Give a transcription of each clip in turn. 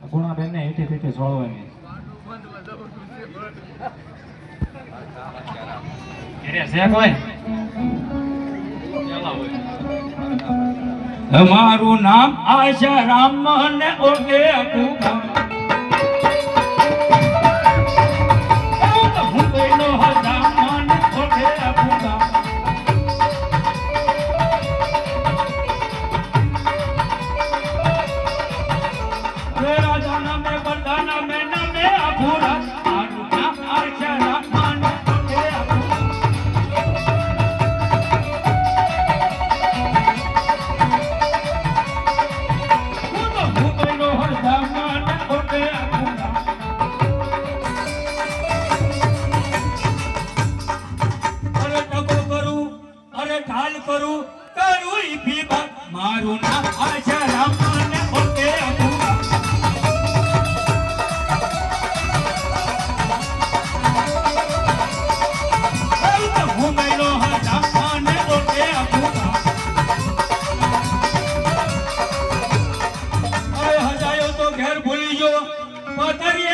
સગુણા બેન ને હેઠી પીઠી સોળવાની મારું નામ આશા રામ ને ઓકે કરું અરે હજાયો તો ઘેર ભૂલી જો પતરીએ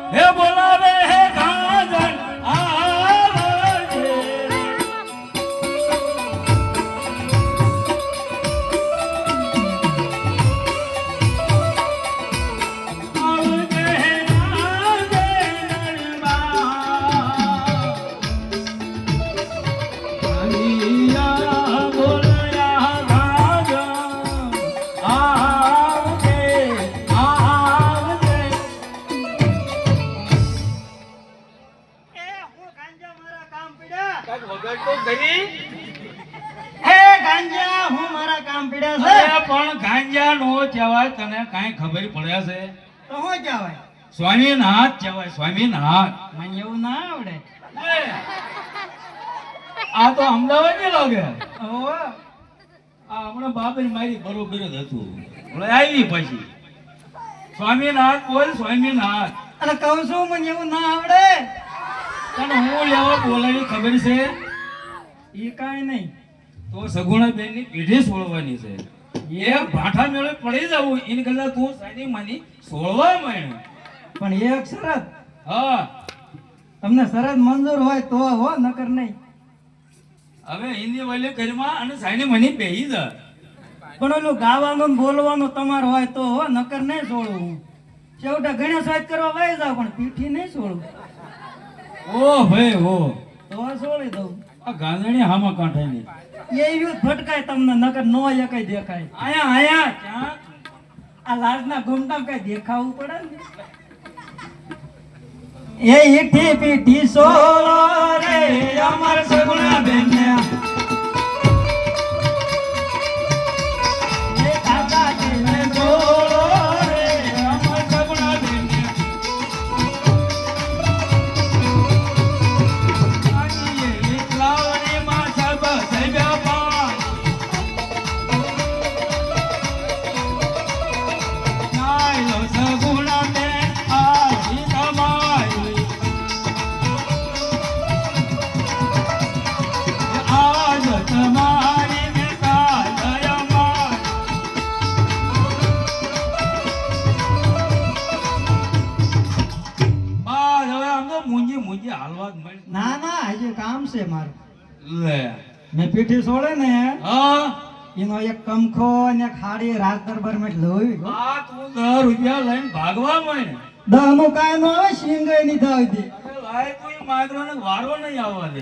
હે બોલાવે ગાંજા હું મારા કામ પીડ્યા છે? પણ ગાંજા નો કહેવાય તને કાંઈ ખબર પડ્યા છે? તો હું કહેવાય? સ્વામીનાથ કહેવાય સ્વામીનાથ. મને એવું ના આવડે. આ તો અમદાવાદની લાગે હમણાં બાપે મારી બરોબર જ હતું. આવી પછી. સ્વામીનાથ બોલ સ્વામીનાથ. અને કહું છું મને એવું ના આવડે. તને હું લેવા બોલાવી ખબર છે? એ કાંઈ નહીં. તો સગુણા બેનની પેઢી સોળવાની છે. એ ભાઠા મેળે પડી જવું. એની કરતા તું સાની માની સોળવા માંડ પણ એક શરત. હા. તમને શરત મંજૂર હોય તો હો નકર નહીં. હવે હિન્દી વાલે ઘરમાં અને સાની મની બેહી જા. પણ ઓલું ગાવાનું બોલવાનું તમારે હોય તો હો નકર નહીં છોડવું છેવટે ગણેશ વાત કરવા વહી જાવ પણ પીઠી નહીં છોડવું ઓ ભાઈ ઓ. તો છોડી દઉં. આ ગાંધણી હામાં કાંઠાની એ યુદ્ધ ફટકાય તમને નકર નો એ કઈ દેખાય. આયા આયા ક્યાં? આ લાજના ગુમટામ કઈ દેખાવું પડે ને? એ ઈઠી પીઠી સોળો રે અમર મૂંજી હાલવા જ મળી ના ના હજી કામ છે મારું. લે. મેં પીઠી છોડે ને હા. એનો એક કમખો અને ખાડી રાજ દરબારમાં લોહી આ તું દસ રૂપિયા લઈને ભાગવા માંડ દહનું કાંઈ ન આવે શિંગની દાવી દે લાય માગરો ને વારો નહીં આવવા દે.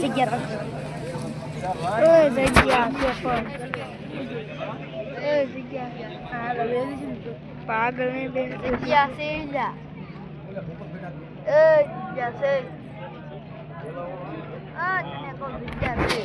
જગ્યા જગ્યા પેપર એ જગ્યા પાગલ ને બેન જગ્યા છે જા એ જગ્યા છે આ તને કોઈ જગ્યા છે